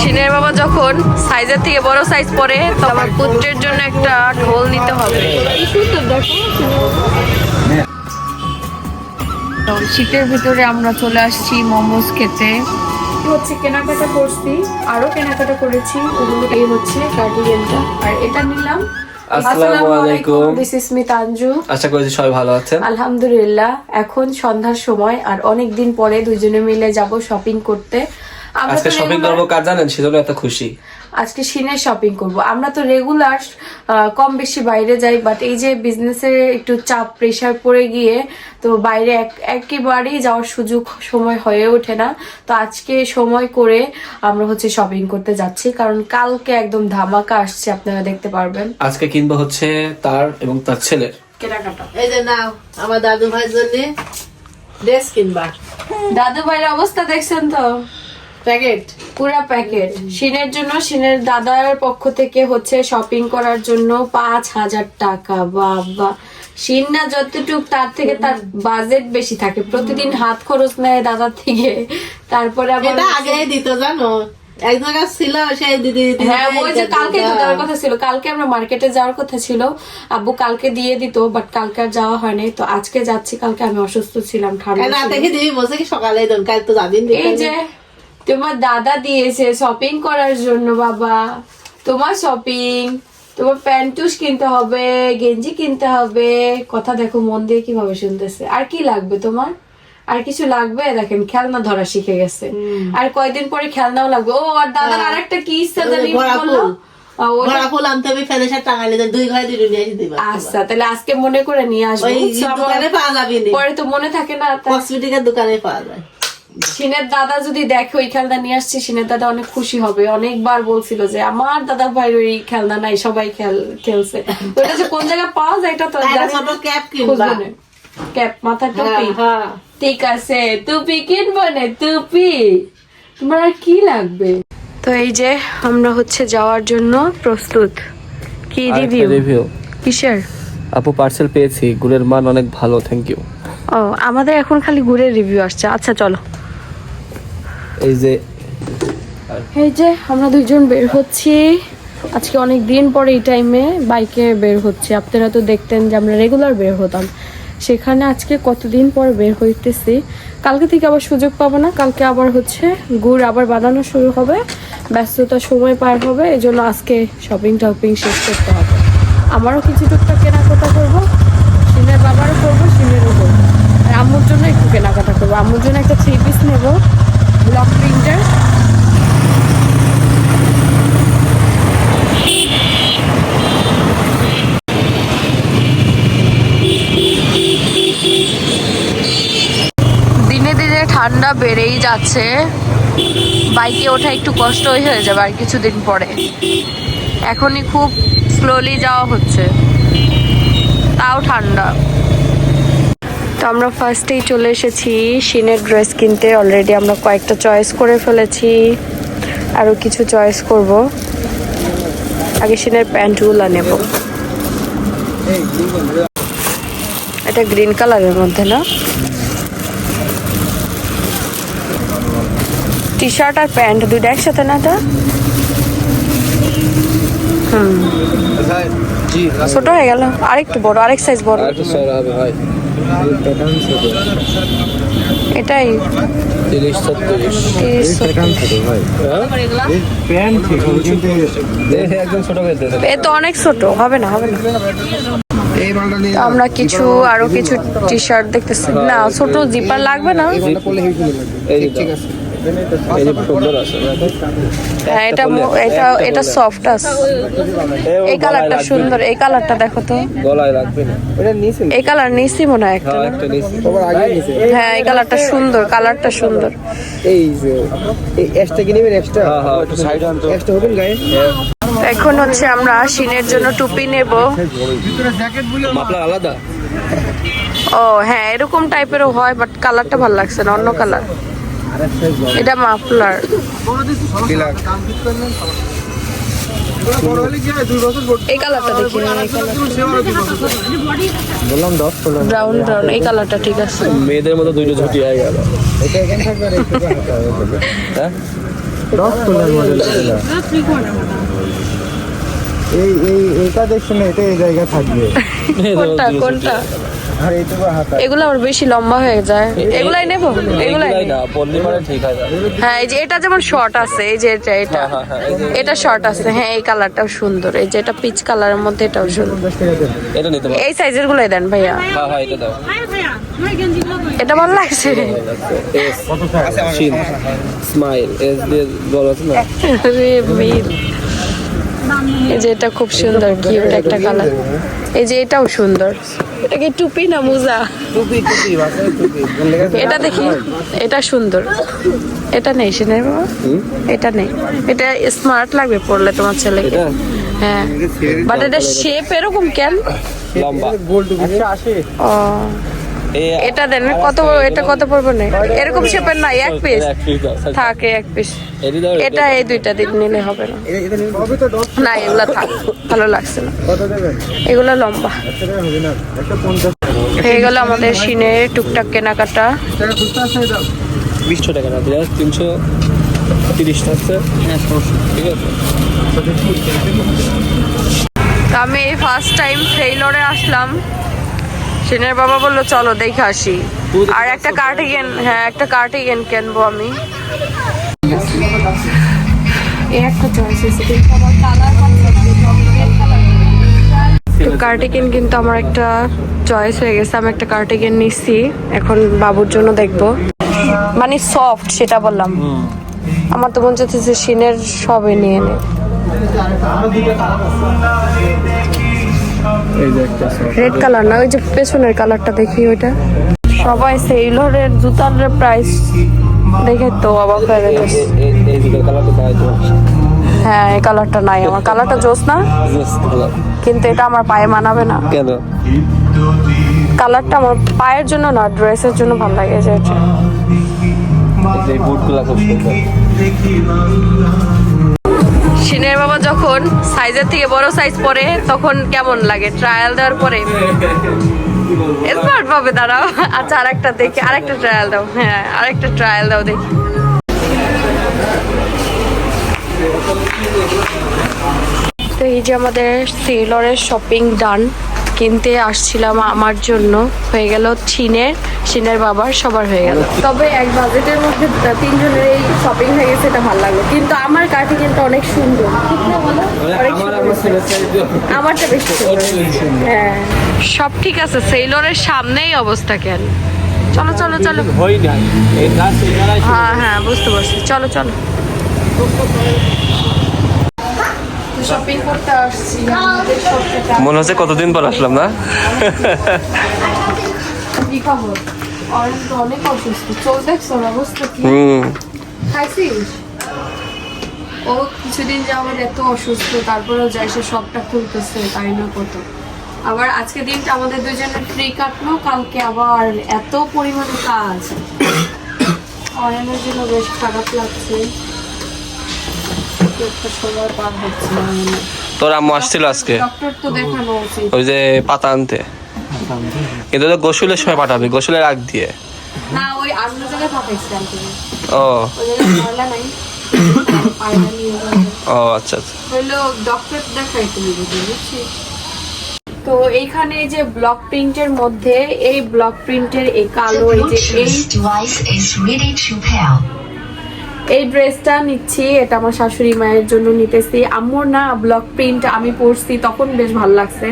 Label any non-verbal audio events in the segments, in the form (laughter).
সিনের বাবা যখন সাইজের থেকে বড় সাইজ পরে তো আমার পুত্রের জন্য একটা ঢোল নিতে হবে। শীতের ভিতরে আমরা চলে আসছি মোমোস খেতে। হচ্ছে কেনাকাটা করছি আরও কেনাকাটা করেছি। ওগুলো এই হচ্ছে কার্ডিগানটা আর এটা নিলাম। আসসালামু আলাইকুম। দিস ইজ মি তানজু আশা করি সবাই ভালো আছেন। আলহামদুলিল্লাহ এখন সন্ধ্যার সময় আর অনেক দিন পরে দুজনে মিলে যাব শপিং করতে। আজকে শপিং করব কার জানেন? সেজন্য এত খুশি। আজকে সিনের শপিং করব। আমরা তো রেগুলার কম বেশি বাইরে যাই বাট এই যে বিজনেসের একটু চাপ প্রেসার পড়ে গিয়ে তো বাইরে এক- একেবারেই যাওয়ার সুযোগ সময় হয়ে ওঠে না। তো আজকে সময় করে আমরা হচ্ছে শপিং করতে যাচ্ছি কারণ কালকে একদম ধামাকা আসছে আপনারা দেখতে পারবেন। আজকে কিনবো হচ্ছে তার এবং তার ছেলের। কেনাকাটা। এই যে নাও আমার দাদু ভাইয়ের জন্য ড্রেস কিনবা। দাদু ভাইয়ের অবস্থা দেখছেন তো? প্যাকেট পুরা প্যাকেট। সিনের জন্য সিনের দাদার পক্ষ থেকে হচ্ছে শপিং করার জন্য পাঁচ হাজার টাকা। বাবা সিন না যতটুক তার থেকে তার বাজেট বেশি থাকে। প্রতিদিন হাত খরচ নেয় দাদার থেকে। তারপরে আবার আগে দিত জানো? এক জায়গা ছিল সেই দিদি হ্যাঁ ওই যে কালকে তো দেওয়ার কথা ছিল। কালকে আমরা মার্কেটে যাওয়ার কথা ছিল। আব্বু কালকে দিয়ে দিত বাট কালকে আর যাওয়া হয়নি। তো আজকে যাচ্ছি কালকে আমি অসুস্থ ছিলাম ঠান্ডা রাত দিবি বসে কি সকালে তো এই যে তোমার দাদা দিয়েছে শপিং করার জন্য বাবা। তোমার শপিং তোমার প্যান্টুস কিনতে হবে গেঞ্জি কিনতে হবে। কথা দেখো মন দিয়ে কীভাবে শুনতেছে। আর কি লাগবে তোমার? আর কিছু লাগবে? দেখেন খেলনা ধরা শিখে গেছে। আর কয়দিন পরে খেলনাও লাগবে। ও আর দাদার আর একটা কি ইচ্ছা জানি বলল আচ্ছা তাহলে আজকে মনে করে নিয়ে আসব পরে তো মনে থাকে না কসমেটিকের দোকানে পাওয়া যায়। সিনের দাদা যদি দেখে ওই খেলনা নিয়ে আসছে সিনের দাদা অনেক খুশি হবে। অনেকবার বলছিল যে আমার দাদা ভাই ওই খেলনা নাই সবাই খেল খেলছে। ওটা যে কোন জায়গায় পাওয়া যায় এটা তো না। ক্যাপ কিনবা ক্যাপ মাথা টুপি। হ্যাঁ, হ্যাঁ ঠিক আছে টুপি কিনবো নে টুপি। তোমার আর কি লাগবে? তো এই যে আমরা হচ্ছে যাওয়ার জন্য প্রস্তুত। কি রিভিউ রিভিউ কিসের? আপু পার্সেল পেয়েছি গুড়ের মান অনেক ভালো থ্যাংক ইউ ও আমাদের এখন খালি ঘুরে রিভিউ আসছে। আচ্ছা চলো। এই যে এই যে, আমরা দুইজন বের হচ্ছি। আজকে অনেক দিন পরে এই টাইমে বাইকে বের হচ্ছে। আপনারা তো দেখতেন যে আমরা রেগুলার বের হতাম। সেখানে আজকে কতদিন পর বের হইতেছি? কালকে থেকে আবার সুযোগ পাবো না। কালকে আবার হচ্ছে গুড় আবার বানানো শুরু হবে। ব্যস্ততা সময় পার হবে। এই জন্য আজকে শপিং টপিং শেষ করতে হবে। আমারও কিছু টুকটাক কেনাকাটা করব। সিনের বাবারও করব সিনেরও করব। আর আম্মুর জন্য একটু কেনাকাটা করব। আম্মুর জন্য একটা থ্রি পিস নেব। দিনে দিনে ঠান্ডা বেড়েই যাচ্ছে। বাইকে ওঠা একটু কষ্ট হয়ে যাবে আর কিছুদিন পরে। এখনই খুব স্লোলি যাওয়া হচ্ছে। তাও ঠান্ডা। তো আমরা ফার্স্টেই চলে এসেছি শিনের ড্রেস কিনতে। অলরেডি আমরা কয়েকটা চয়েস করে ফেলেছি। আরও কিছু চয়েস করব। আগে শিনের প্যান্টগুলো নেব। এটা গ্রিন কালারের মধ্যে না? টি শার্ট আর প্যান্ট দুইটা একসাথে না এটা? হুম। জি ছোট হয়ে গেল। আরেকটু বড় আরেক সাইজ বড়। হবে ভাই এটাই তো অনেক ছোট হবে না হবে না আমরা কিছু আরও কিছু টি শার্ট দেখতেছি না ছোট জিপার লাগবে না ঠিক আছে হ্যাঁ এটা এটা এটা এই কালারটা সুন্দর। এই কালারটা দেখো তো। এই কালার নিছি মনে হয় হ্যাঁ এই কালারটা সুন্দর কালারটা সুন্দর। এখন হচ্ছে আমরা সিনের জন্য টুপি নেব। আলাদা ও হ্যাঁ এরকম টাইপেরও হয় বাট কালারটা ভালো লাগছে না, অন্য কালার এটা মাফলার। এই কালারটা দেখি বললাম দশ ষোলো। ব্রাউন ব্রাউন এই কালারটা ঠিক আছে। মেয়েদের মতো দুইটা ঝুটি হয়ে গেল। এটা এখানে হ্যাঁ? মডেল এই এই এইটা দেখছ না এটা এই জায়গায় থাকবে। কোনটা কোনটা? আর এইটুকু হাতা এগুলো আমার বেশি লম্বা হয়ে যায়। এগুলাই নেব? এগুলাই না পড়লে মানে ঠিক আছে। হ্যাঁ এই যে এটা যেমন শর্ট আছে এই যে এটা এটা। হ্যাঁ, হ্যাঁ, এই যে- এটা শর্ট আছে। হ্যাঁ এই কালারটাও সুন্দর। এই যে এটা পিচ কালারের মধ্যে এটাও সুন্দর। এটা নিতে এই সাইজের গুলাই দেন ভাইয়া। হ্যাঁ হ্যাঁ এটা দাও। এটা ভালো লাগছে। স্মাইল এস দিয়ে আছে না? মিল এই যে এটা খুব সুন্দর কিউট একটা কালার এই যে এটাও সুন্দর। এটা কি টুপি না মোজা? টুপি টুপি টুপি। এটা দেখি এটা সুন্দর। এটা নেই সিনের বাবা। এটা নেই। এটা স্মার্ট লাগবে পরলে তোমার ছেলেকে। হ্যাঁ। বাট এটা শেপ এরকম কেন? লম্বা। গোল টুপি। একশো আশি। ও। এই এটা দেন কত এটা কত পড়বে না? এরকম শেপের নাই এক পিস। থাকে এক পিস এটা এই দুইটা দিক নিলে হবে না। না এগুলা থাক ভালো লাগছে না। কত এগুলো লম্বা। হয়ে গেল আমাদের সিনের টুকটাক কেনাকাটা। বিশশো টাকা না দিয়ে তিনশো আছে। ঠিক আছে। আমি এই ফার্স্ট টাইম ফেইলরে আসলাম। সিনের বাবা বলল চলো দেখে আসি। আর একটা কার্টিগেন হ্যাঁ একটা কার্টিগেন কিনবো আমি। একটা চয়েস কার্টিগেন কিন্তু আমার একটা চয়েস হয়ে গেছে আমি একটা কার্টিগেন নিচ্ছি এখন বাবুর জন্য দেখব। মানে সফট সেটা বললাম। আমার তো মনে হচ্ছে সিনের সবে নিয়ে নে। এই যে একটা রেড কালার না ওই যে পেছনের কালারটা দেখি ওইটা। সবাই সেইলরের জুতার প্রাইস দেখে তো অবাক হয়ে গেছে। এই হ্যাঁ এই কালারটা নাই আমার। কালারটা জোস না? কিন্তু এটা আমার পায়ে মানাবে না। কেন? কালারটা আমার পায়ের জন্য না ড্রেসের জন্য ভালো লাগে যে এটা। এই যে বুটগুলা খুব সুন্দর। সিনের বাবা যখন সাইজের থেকে বড় সাইজ পরে, তখন কেমন লাগে? ট্রায়াল দেওয়ার পরে? স্মার্ট পাবে দাঁড়াও। আচ্ছা আরেকটা দেখি, আরেকটা ট্রায়াল দাও। হ্যাঁ আরেকটা ট্রায়াল দাও দেখি। তো এই যে আমাদের সেলরের শপিং ডান কিনতে আসছিলাম আমার জন্য। হয়ে গেল চিনের চিনের বাবার সবার হয়ে গেল। তবে এক বাজেটের মধ্যে তিনজনের এই শপিং হয়ে গেছে এটা ভালো লাগল। কিন্তু আমার কাঠি কিন্তু অনেক সুন্দর। আমারটা বেশি সুন্দর। হ্যাঁ। সব ঠিক আছে সেইলরের সামনেই অবস্থা কেন? চলো চলো চলো। হ্যাঁ হ্যাঁ বুঝতে পারছি। চলো চলো। শপিং করতে আসছি মনে হচ্ছে কতদিন পর আসলাম না? কি খবর? অনেক অসুস্থ। চোখ দেখছ অবস্থা কি? খাইছিস? ও কিছুদিন যাওয়ার এত অসুস্থ তারপরেও যাই সে সবটা খুলতেছে তাই না কত? আবার আজকে দিনটা আমাদের দুজনের ফ্রি কাটলো কালকে আবার এত পরিমাণে কাজ। অয়নের জন্য বেশ খারাপ লাগছে। তোর আম্মু আসছিল আজকে? ওই যে পাতা আনতে। কিন্তু তো গোসলের সময় পাঠাবি গোসলের আগ দিয়ে। ও। ও আচ্ছা আচ্ছা। ডক্টর তো এইখানে যে ব্লক প্রিন্টের মধ্যে এই ব্লক প্রিন্টের এই কালো এই যে এই ড্রেসটা নিচ্ছি, এটা আমার শাশুড়ি মায়ের জন্য নিতেছি। আম্মুর না ব্লক প্রিন্ট আমি পরছি, তখন বেশ ভালো লাগছে।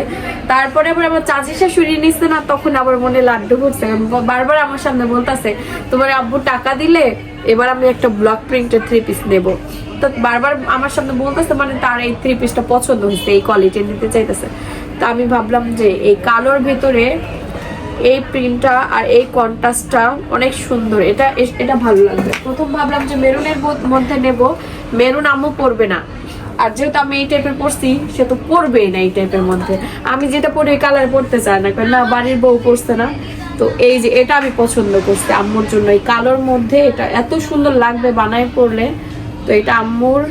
তারপরে আবার আমার চাচি শাশুড়ি নিচ্ছে না, তখন আবার মনে লাড্ডু ঘুরছে। বারবার আমার সামনে বলতেছে, তোমার আব্বু টাকা দিলে এবার আমি একটা ব্লক প্রিন্টের থ্রি পিস নেব। তো বারবার আমার সামনে বলতেছে মানে তার এই থ্রি পিসটা পছন্দ হয়েছে, এই কোয়ালিটি নিতে চাইতেছে। তা আমি ভাবলাম যে এই কালোর ভেতরে এই প্রিন্টটা আর এই কন্ট্রাস্টটা অনেক সুন্দর। এটা এটা ভালো লাগবে। প্রথম ভাবলাম যে মেরুনের মধ্যে নেব। মেরুন আম্মু পরবে না। আর যেহেতু আমি এই টাইপের পরছি, সে তো পরবেই না এই টাইপের মধ্যে। আমি যেটা পরে, এই কালার পরতে চাই না। কারণ না, বাড়ির বউ পরছে না। তো এই যে, এটা আমি পছন্দ করছি আম্মুর জন্য। এই কালোর মধ্যে এটা এত সুন্দর লাগবে বানায় পরলে। তো এটা আম্মুর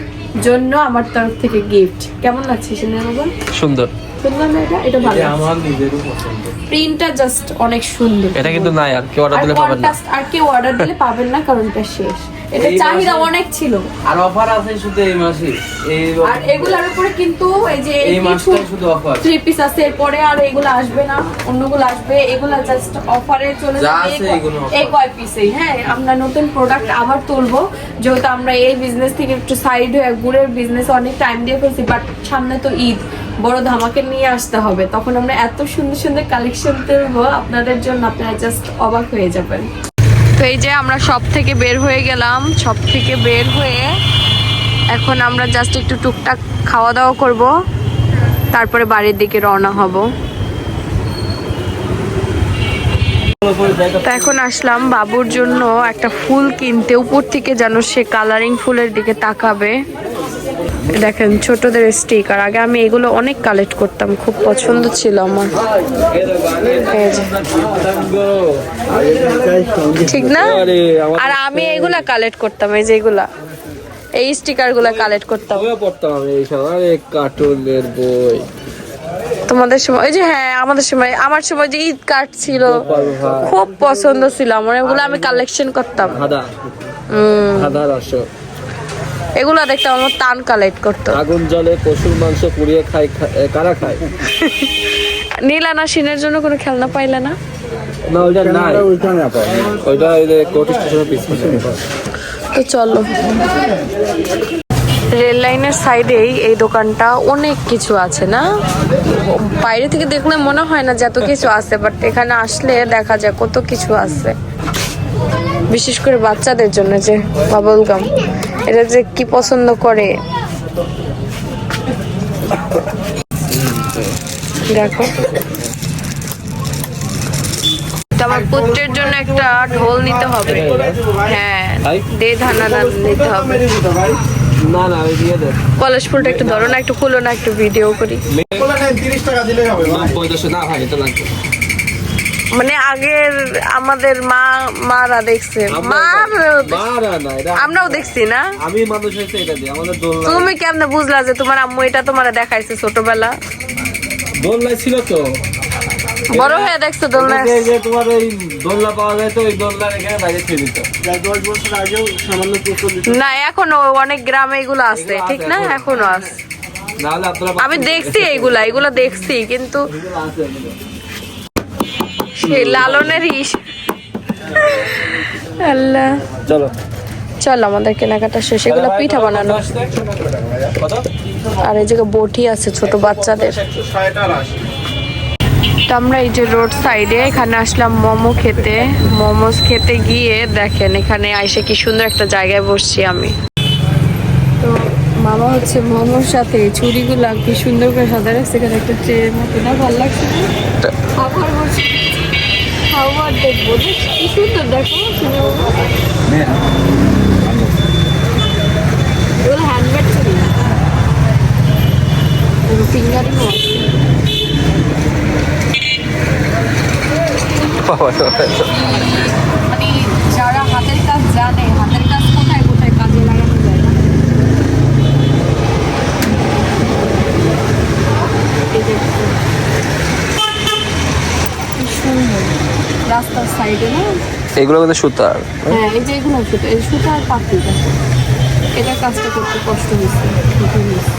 জন্য আমার তরফ থেকে গিফট কেমন লাগছে সিনেমা সুন্দর। সুন্দর না এটা এটা ভালো আমার নিজেরও পছন্দ। প্রিন্টটা জাস্ট অনেক সুন্দর। এটা কিন্তু নাই আর কেউ অর্ডার দিলে পাবেন না। আর কেউ অর্ডার দিলে পাবেন না কারণ এটা শেষ। এটা চাহিদা অনেক ছিল। আর অফার আছে শুধু এই মাসে। এই আর এগুলোর উপরে কিন্তু এই যে এই মাসটাই শুধু অফার থ্রি পিস আছে এরপরে আর এগুলো আসবে না অন্যগুলো আসবে। এগুলো জাস্ট অফারে চলে যাবে এই ক- এগুলো offer। এই কয় পিসেই হ্যাঁ আমরা নতুন প্রোডাক্ট আবার তুলবো। যেহেতু আমরা এই বিজনেস থেকে একটু সাইড হয়ে গুড়ের বিজনেস অনেক টাইম দিয়ে ফেলছি বাট সামনে তো ঈদ। বড় ধামাকে নিয়ে আসতে হবে। তখন আমরা এত সুন্দর সুন্দর কালেকশন তুলবো, আপনাদের জন্য আপনারা জাস্ট অবাক হয়ে যাবেন। তো এই যে আমরা সব থেকে বের হয়ে গেলাম। সব থেকে বের হয়ে এখন আমরা জাস্ট একটু টুকটাক খাওয়া দাওয়া করব। তারপরে বাড়ির দিকে রওনা হব। তো এখন আসলাম বাবুর জন্য একটা ফুল কিনতে। উপর থেকে যেন সে কালারিং ফুলের দিকে তাকাবে। দেখেন ছোটদের স্টিকার আগে আমি এগুলো অনেক কালেক্ট করতাম খুব পছন্দ ছিল আমার। ঠিক না? আর আমি এগুলা কালেক্ট করতাম এই যে এগুলা। এই স্টিকারগুলা কালেক্ট করতাম। পড়তাম কার্টুনের বই। তোমাদের সময় ওই যে হ্যাঁ আমাদের সময় আমার সময় যে ঈদ কার্ড ছিল খুব পছন্দ ছিল আমার। এগুলো আমি কালেকশন করতাম। এগুলো দেখতাম আমার টান কালেক্ট করতো। আগুন জলে পশুর মাংস পুড়িয়ে খায় খা- এ, কারা খায়? নীলানা সিনের জন্য কোনো খেলনা পাইলে না? না ওইটা নাই। আমরা ওইখানে ওইটা ওই যে কোর্ট স্টেশনের পিছনে। তো চলো। রেল লাইনের সাইডেই এই দোকানটা অনেক কিছু আছে না? বাইরে থেকে দেখলে মনে হয় না যে এত কিছু আছে বাট এখানে আসলে দেখা যায় কত কিছু আছে। বিশেষ করে বাচ্চাদের জন্য যে বাবল গাম এটা যে কি পছন্দ করে? দেখো। তো আমার পুত্রের জন্য একটা ঢোল নিতে হবে। হ্যাঁ দে ধানা নিতে হবে। না না ওই দিয়ে দেন কলেজ ফুলটা একটু ধরো না একটু খুলো না একটু ভিডিও করি। টাকা দিলেই হবে না ভাই এটা লাগবে। মানে আগের আমাদের মা মারা দেখছে। মার মারা না এটা আমরাও দেখছি না? আমি মানুষ হয়েছে এটা দিয়ে আমাদের দোলনা তুমি কেমনে বুঝলা যে তোমার আম্মু এটা তোমার দেখাইছে ছোটবেলা? দোলনা ছিল তো। বড় হয়ে দেখছ দোলনা এই যে- তোমার ওই দোলনা পাওয়া যায় তো ওই দোলনার এখানে বাইরে ছেড়ে দিত বছর আগেও সামান্য না এখনও অনেক গ্রামে এগুলো আছে ঠিক না? এখনও। আছে। আমি দেখছি এইগুলা এগুলা দেখছি কিন্তু। সেই লালনের ইস। আল্লাহ। চলো। চল আমাদের কেনাকাটা শেষ। এগুলো পিঠা বানানো। আর এই জায়গায় বটি আছে ছোট বাচ্চাদের। তো আমরা এই যে রোড সাইডে এখানে আসলাম মোমো খেতে। মোমোস খেতে গিয়ে দেখেন এখানে আইসে কি সুন্দর একটা জায়গায় বসছি আমি। তো মামা হচ্ছে মোমোর সাথে ছুরিগুলো কি সুন্দর করে সাদা রাখছে। এখানে একটা ট্রের মতো। না ভালো লাগছে না? খাবার দেখব। দেখ, কি সুন্দর দেখো হ্যান্ডমেড ছুরি ফিঙ্গারিংও আছে। মানে যারা হাতের কাজ জানে হাতের কাজ কোথায় কোথায় কাজে লাগানো যায় না এই যে কি সুন্দর রাস্তার সাইডে না? এগুলো কিন্তু সুতার। হ্যাঁ এই যে এগুলো সুতো এই সুতো আর পাখি এটার কাজটা করতে কষ্ট হয়েছে হয়েছে।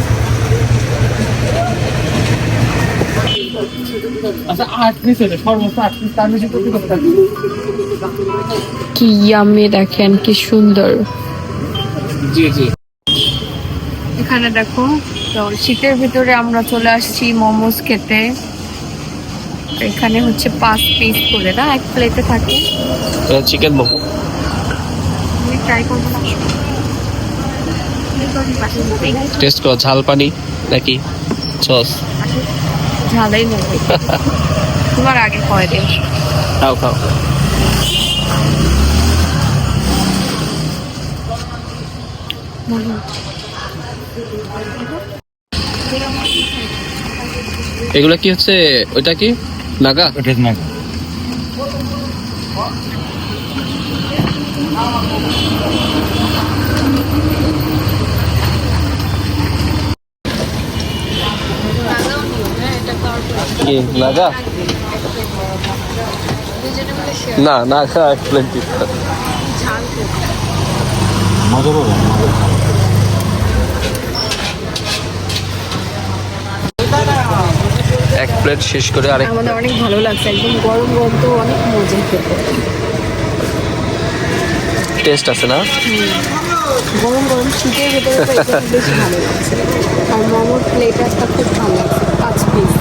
আচ্ছা কি ইয়ামি দেখেন কি সুন্দর। জি জি। এখানে দেখো তো শীতের ভিতরে আমরা চলে আসছি মোমোস খেতে। এখানে হচ্ছে পাঁচ পিস করে না? এক প্লেটে থাকে। চিকেন মোমো আমি ট্রাই করব না। টেস্ট করো ঝাল পানি নাকি? সস ঝালাই নেবে তোমার আগে কয় দিন খাও খাও। এগুলো কি হচ্ছে? ওইটা কি? নাগা? It is naga. কি নাগা? না না খা এক মজা এক প্লেট শেষ করে আরেক আমাদের অনেক ভালো লাগছে একদম গরম গরম তো অনেক মজা খেতে। টেস্ট আছে না? গরম গরম শীতের ভেতরে বেশি ভালো লাগছে। আর মোমোর প্লেটারটা খুব ভালো লাগছে পাঁচ পিস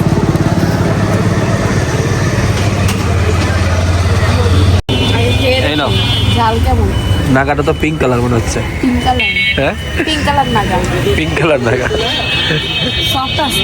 ঝাল কেমন? নাগাটা তো পিঙ্ক কালার মনে হচ্ছে। পিঙ্ক কালার হ্যাঁ? পিঙ্ক কালার নাগা। পিঙ্ক কালার নাগা। সফট আছে।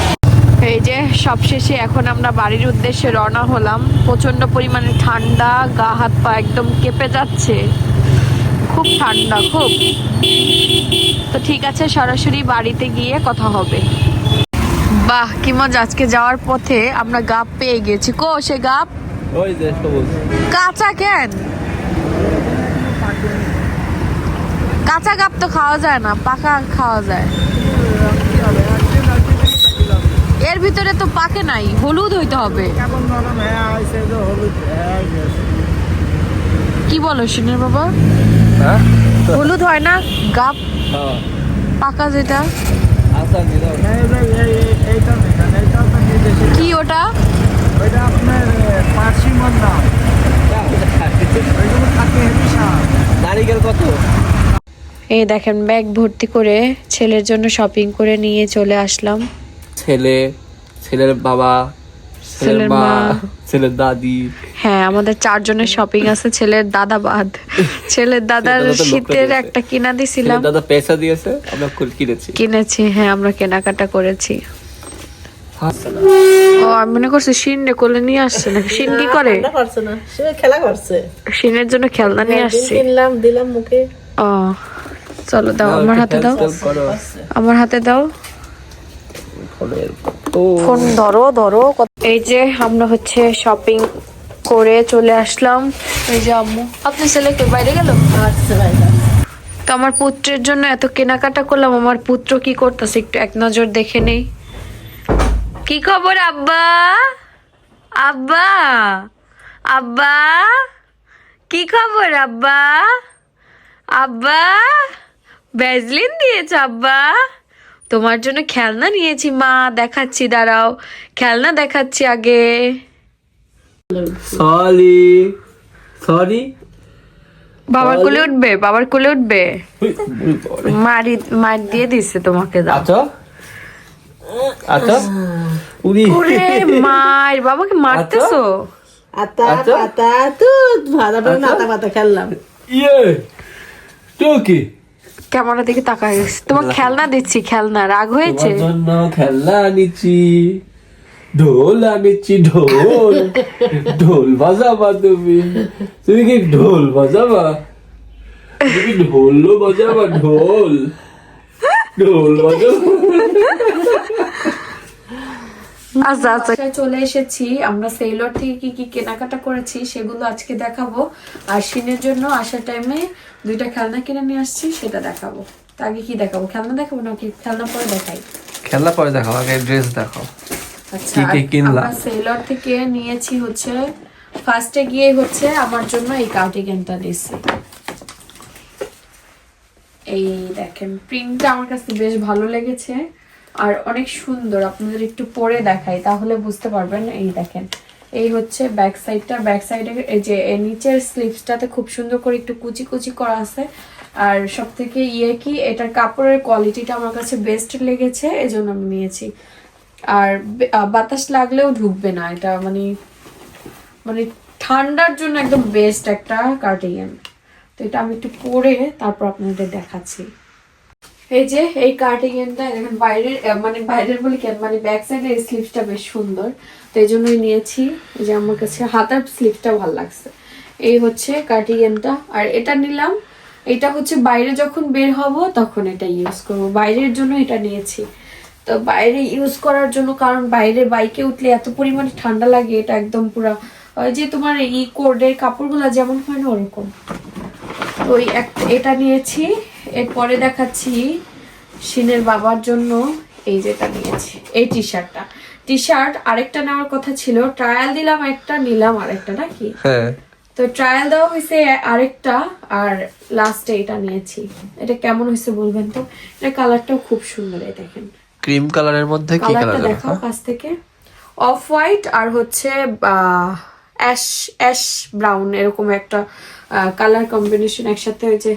এই যে সবশেষে এখন আমরা বাড়ির উদ্দেশ্যে রওনা হলাম। প্রচণ্ড পরিমাণে ঠান্ডা গা হাত পা একদম কেঁপে যাচ্ছে। খুব ঠান্ডা খুব। তো ঠিক আছে সরাসরি বাড়িতে গিয়ে কথা হবে। বাহ কি মজা আজকে যাওয়ার পথে আমরা গাপ পেয়ে গেছি। কো সে গাপ? ওই যে কাঁচা কেন? কাঁচা গাপ তো খাওয়া যায় না পাকা খাওয়া যায়। এর ভিতরে তো পাকে নাই হলুদ হইতে হবে। কি বলো শুনের বাবা? হ্যাঁ? হলুদ হয় না গাপ হ্যাঁ। পাকা যেটা। আচ্ছা কি ওটা? ওইটা আপনার নারিকেল কত? এই দেখেন ব্যাগ ভর্তি করে ছেলের জন্য শপিং করে নিয়ে চলে আসলাম। ছেলে ছেলের বাবা ছেলের মা। ছেলের দাদি। হ্যাঁ আমাদের চারজনের শপিং আছে ছেলের দাদা বাদ। ছেলের দাদার শীতের একটা কিনা দিছিলাম। দাদা পয়সা দিয়েছে আমরা কিনেছি। কিনেছি হ্যাঁ আমরা কেনাকাটা করেছি। ও আমি মনে করছি শিন রে কোলে নিয়ে আসছে নাকি? শিন কি করে? রান্না করছে না সে খেলা করছে। শিনের জন্য খেলনা নিয়ে ডিম আসছে। কিনলাম দিলাম মুখে। ও চলো দাও আমার হাতে দাও। আমার হাতে দাও। ও ফোন ধরো ধরো এই যে আমরা হচ্ছে শপিং করে চলে আসলাম। এই যে আম্মু। আপনি ছেলেকে বাইরে গেল? তো আমার পুত্রের জন্য এত কেনাকাটা করলাম আমার পুত্র কি করতেছে একটু এক নজর দেখে নেই। কি খবর আব্বা? আব্বা? আব্বা? কি খবর আব্বা? আব্বা? ব্যাজলিন দিয়েছ আব্বা? তোমার জন্য খেলনা নিয়েছি মা দেখাচ্ছি দাঁড়াও। খেলনা দেখাচ্ছি আগে। সরি সরি বাবার কোলে উঠবে বাবার কোলে উঠবে। মারি মার দিয়ে দিছে তোমাকে দাও। আচ্ছা। আচ্ছা। উনি মার বাবাকে মারতেছো? আতা আচ্ছা। পাতা দুধ ভাজা করে পাতা খেললাম। ইয়ে তো কি? ক্যামেরা দিকে তাকায় গেছে। তোমার খেলনা দিচ্ছি খেলনা রাগ হয়েছে? তোমার জন্য খেলনা আনিছি। ঢোল আনিছি ঢোল। ঢোল বাজাবা তুমি। তুমি কি ঢোল বাজাবা? তুমি কি ঢোল বাজাবা? ঢোল। ঢোল বাজাবা। আচ্ছা আচ্ছা। চলে এসেছি। আমরা সেলর থেকে কি কি কেনাকাটা করেছি সেগুলো আজকে দেখাবো। আর সিনের জন্য আসার টাইমে দুইটা খেলনা কিনে নিয়ে আসছি সেটা দেখাবো। তা আগে কি দেখাবো? খেলনা দেখাবো নাকি খেলনা পরে দেখাই? খেলনা পরে দেখাও আগে ড্রেস দেখাও। আচ্ছা কি কিনলা? সেলর থেকে নিয়েছি হচ্ছে ফার্স্টে গিয়ে হচ্ছে আমার জন্য এই কার্ডিগানটা নিয়েছি এই দেখেন প্রিন্টটা আমার কাছে বেশ ভালো লেগেছে। আর অনেক সুন্দর আপনাদের একটু পরে দেখাই তাহলে বুঝতে পারবেন। এই দেখেন এই হচ্ছে ব্যাক সাইডটা ব্যাক সাইডে যে নিচের স্লিভসটাতে খুব সুন্দর করে একটু কুচি কুচি করা আছে। আর সব থেকে ইয়ে কি, এটার কাপড়ের কোয়ালিটিটা আমার কাছে বেস্ট লেগেছে, এজন্য আমি নিয়েছি। আর বাতাস লাগলেও ঢুকবে না, এটা মানে মানে ঠান্ডার জন্য একদম বেস্ট একটা কার্ডিগান তো এটা আমি একটু পরে তারপর আপনাদের দেখাচ্ছি। এই যে, এই কার্টিগেনটা দেখেন বাইরের মানে বাইরের বলি কেন মানে ব্যাক সাইডের স্লিভসটা বেশ সুন্দর। তো এই জন্যই নিয়েছি যে আমার কাছে হাতার স্লিপটা ভালো লাগছে। এই হচ্ছে কার্টিগেনটা আর এটা নিলাম, এটা হচ্ছে বাইরে যখন বের হব তখন এটা ইউজ করব। বাইরের জন্য এটা নিয়েছি। তো বাইরে ইউজ করার জন্য, কারণ বাইরে বাইকে উঠলে এত পরিমাণে ঠান্ডা লাগে, এটা একদম পুরো, ওই যে তোমার ই কোর্ডের কাপড়গুলো যেমন হয় না ওরকম। তো ওই এটা নিয়েছি। এরপরে দেখাচ্ছি সিনের বাবার জন্য, এই যেটা নিয়েছি, এই টি শার্টটা টি শার্ট আরেকটা নেওয়ার কথা ছিল। ট্রায়াল দিলাম একটা নিলাম আরেকটা নাকি? হ্যাঁ। তো ট্রায়াল দেওয়া হয়েছে আরেকটা আর লাস্টে এটা নিয়েছি। এটা কেমন হয়েছে বলবেন তো? এটা কালারটাও খুব সুন্দর এই দেখেন। ক্রিম কালারের মধ্যে কি কালার দেখাও কাছ থেকে। অফ হোয়াইট আর হচ্ছে অ্যাশ অ্যাশ ব্রাউন এরকম একটা কালার কম্বিনেশন একসাথে ওই যে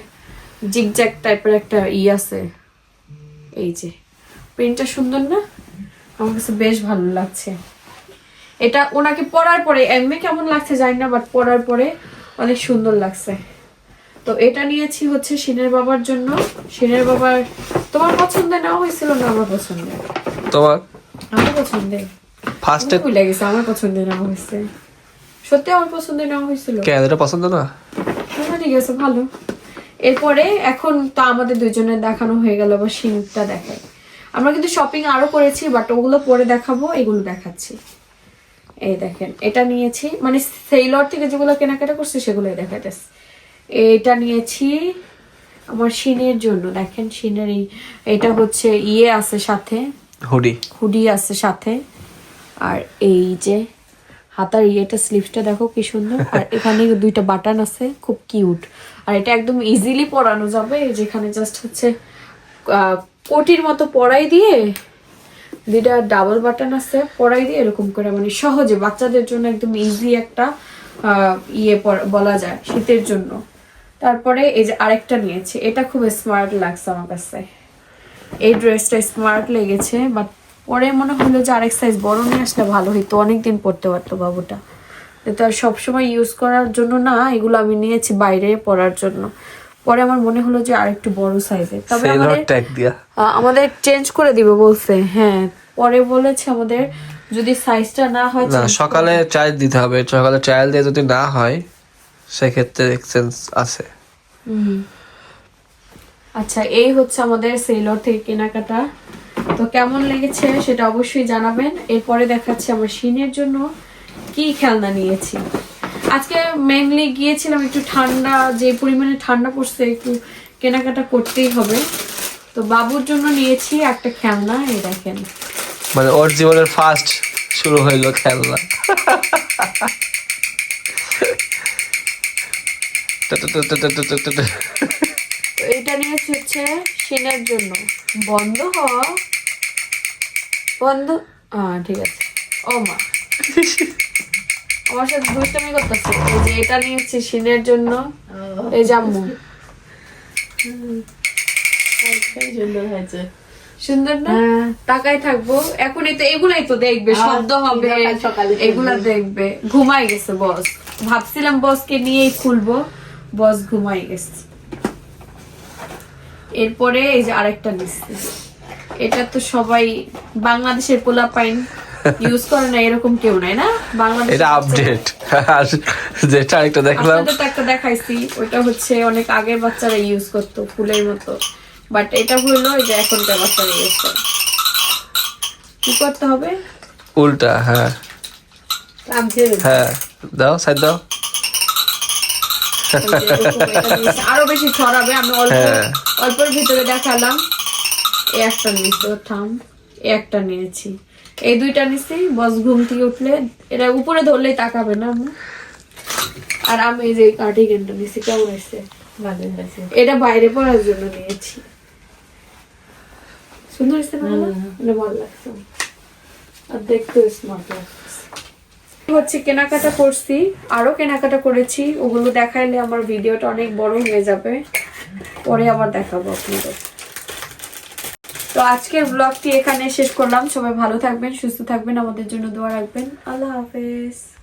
জিগজ্যাগ টাইপের একটা ই আছে। এই যে। প্রিন্টটা সুন্দর না? আমার কাছে বেশ ভালো লাগছে। এটা ওনাকে পরার পরে এমনি কেমন লাগছে জানি না বাট পরার পরে অনেক সুন্দর লাগছে। তো এটা নিয়েছি হচ্ছে সিনের বাবার জন্য। সিনের বাবার তোমার পছন্দের নেওয়া হয়েছিল না আমার পছন্দের তোমার? আমার পছন্দের ফার্স্টে ভুলে গেছে আমার পছন্দের নেওয়া হয়েছে। সত্যি আমার পছন্দের না হয়েছিল? কেন এটা পছন্দ না? আচ্ছা, ঠিক আছে ভালো। এরপরে এখন তো আমাদের দুজনের দেখানো হয়ে গেল আবার সিনটা দেখাই আমরা কিন্তু শপিং আরও করেছি বাট ওগুলো পরে দেখাবো এগুলো দেখাচ্ছি। এই দেখেন এটা নিয়েছি মানে সেইলর থেকে যেগুলো কেনাকাটা করছে সেগুলোই দেখাতেছে এটা নিয়েছি আমার শিনের জন্য দেখেন শিনের এই এটা হচ্ছে ইয়ে আছে সাথে। হুডি। হুডি আছে সাথে। আর এই যে হাতার ইয়েটা স্লিভসটা দেখো কি সুন্দর। আর (laughs) এখানে দুইটা বাটন আছে খুব কিউট আর এটা একদম ইজিলি পরানো যাবে যেখানে জাস্ট হচ্ছে কোটির মতো পরাই দিয়ে, দুইটা ডাবল বাটন আছে পরাই দিয়ে এরকম করে মানে সহজে বাচ্চাদের জন্য একদম ইজি একটা ইয়ে বলা যায়, শীতের জন্য। তারপরে এই যে আরেকটা নিয়েছি, এটা খুব স্মার্ট লাগছে আমার কাছে। এই ড্রেসটা স্মার্ট লেগেছে বাট পরে মনে হলো যে আরেক সাইজ বড় নিয়ে আসলে ভালো হতো অনেকদিন পরতে পারতো বাবুটা। তো সবসময় ইউজ করার জন্য না, এগুলো আমি নিয়েছি বাইরে পরার জন্য। পরে আমার মনে হলো যে আরেকটু বড় সাইজের তবে আমাদের চেঞ্জ করে দিবে বলছে। হ্যাঁ পরে বলেছে আমাদের যদি সাইজটা না হয় না সকালে ট্রায়াল দিতে হবে। সকালে ট্রায়াল দিয়ে যদি না হয় সেক্ষেত্রে এক্সচেঞ্জ আছে। আচ্ছা এই হচ্ছে আমাদের সেলর থেকে কেনাকাটা। তো কেমন লেগেছে সেটা অবশ্যই জানাবেন। এরপরে দেখাচ্ছি আমার শিনের জন্য কি খেলনা নিয়েছি। আজকে মেনলি গিয়েছিলাম একটু ঠান্ডা যে পরিমাণে ঠান্ডা পড়ছে একটু কেনাকাটা করতেই হবে। তো বাবুর জন্য নিয়েছি একটা খেলনা এই দেখেন। মানে ওর জীবনের ফার্স্ট শুরু হইল খেলনা। এটা নিয়ে হচ্ছে সিনার জন্য। বন্ধ হ। বন্ধ? ঠিক আছে। ও মা। আমার সাথে দুষ্টামি করতেছে। এই যে এটা নিয়েছি শিনের জন্য এই জাম্মু সুন্দর হয়েছে। সুন্দর না? তাকাই থাকব। এখনই তো এগুলাই তো দেখবে শব্দ হবে। এগুলা দেখবে। ঘুমাই গেছে বস। ভাবছিলাম বসকে নিয়েই খুলবো। বস ঘুমাই গেছে। এরপরে এই যে আরেকটা নিচ্ছি। এটা তো সবাই বাংলাদেশের পোলা পাইন ইউজ করে না এরকম কেউ নাই না? বাংলাদেশ এটা আপডেট আর যেটা একটা দেখলাম। আপনাদের একটা দেখাইছি ওটা হচ্ছে অনেক আগের বাচ্চারা ইউজ করতো ফুলের মতো। বাট এটা হলো যে এখনকার বাচ্চারা ইউজ করে। কি করতে হবে? উল্টা হ্যাঁ। হ্যাঁ দাও সাইড দাও। আরও বেশি ছড়াবে আমি অল্প হ্যাঁ। অল্পের ভিতরে দেখালাম। একটা নিয়েছি থাম। একটা নিয়েছি। এই দুইটা নিছি বস ঘুম থেকে উঠলে এটা উপরে ধরলেই তাকাবে না। আর আমি এই যে কার্টিগেনটা নিছি কেমন হয়েছে? এটা বাইরে পড়ার জন্য নিয়েছি। সুন্দর হয়েছে না? এটা ভালো লাগছে। আর দেখতে স্মার্ট লাগছে। হচ্ছে কেনাকাটা করছি আরও কেনাকাটা করেছি। ওগুলো দেখাইলে আমার ভিডিওটা অনেক বড় হয়ে যাবে। পরে আবার দেখাবো আপনাদের। তো আজকের ব্লগটি এখানে শেষ করলাম। সবাই ভালো থাকবেন, সুস্থ থাকবেন, আমাদের জন্য দোয়া রাখবেন। আল্লাহ হাফেজ।